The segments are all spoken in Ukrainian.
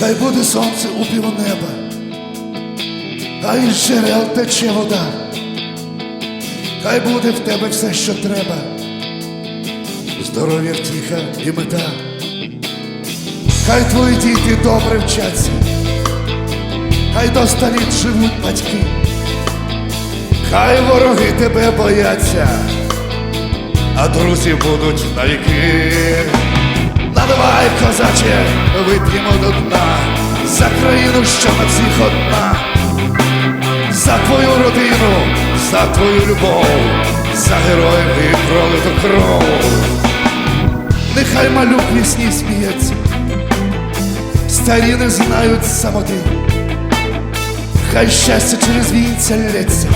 Хай буде сонце у півнеба, а із джерел тече вода. Хай буде в тебе все, що треба, здоров'я втіха і мета. Хай твої діти добре вчаться, хай до ста літ живуть батьки, хай вороги тебе бояться, а друзі будуть навіки. Козаче, вип'ємо до дна. За країну, що на всіх одна, за твою родину, за твою любов, за героїв і пролиту кров. Нехай малюк вісні сміється, старі не знають самоти, хай щастя через вінця лється,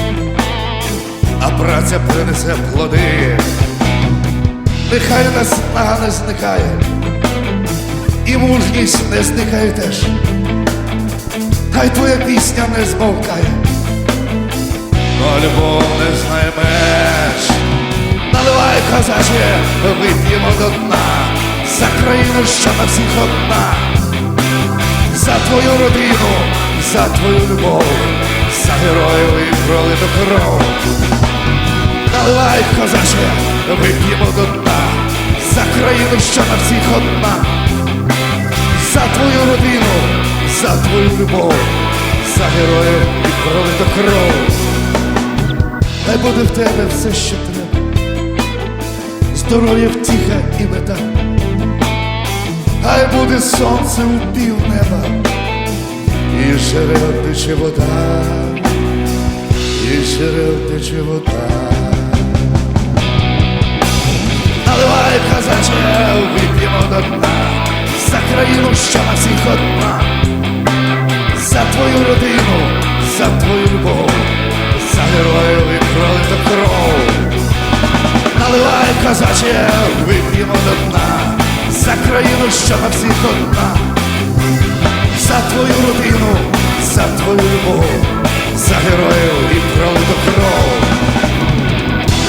а праця принесе плоди. Нехай наснага не зникає, і мужність не зникає теж. Хай твоя пісня не змовкає, но любов не знає меж. Наливай, козаче, вип'ємо до дна, за країну, що на всіх одна, за твою родину, за твою любов, за героїв і пролиту кров. Наливай, козаче, вип'ємо до дна, за країну, що на всіх одна, твою родину, за твою любов, за героїв і пролиту кров. Хай буде в тебе все, що треба, здоров'я втіха і мета. Хай буде сонце у пів неба, і з джерел тече вода, і з джерел тече вода. Родину, за твою любов, за героїв і пролиту кров. Наливай, козаче, вип'ємо до дна, за країну, що на всіх одна, за твою родину, за твою любов, за героїв і пролиту кров.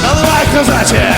Наливай, козаче!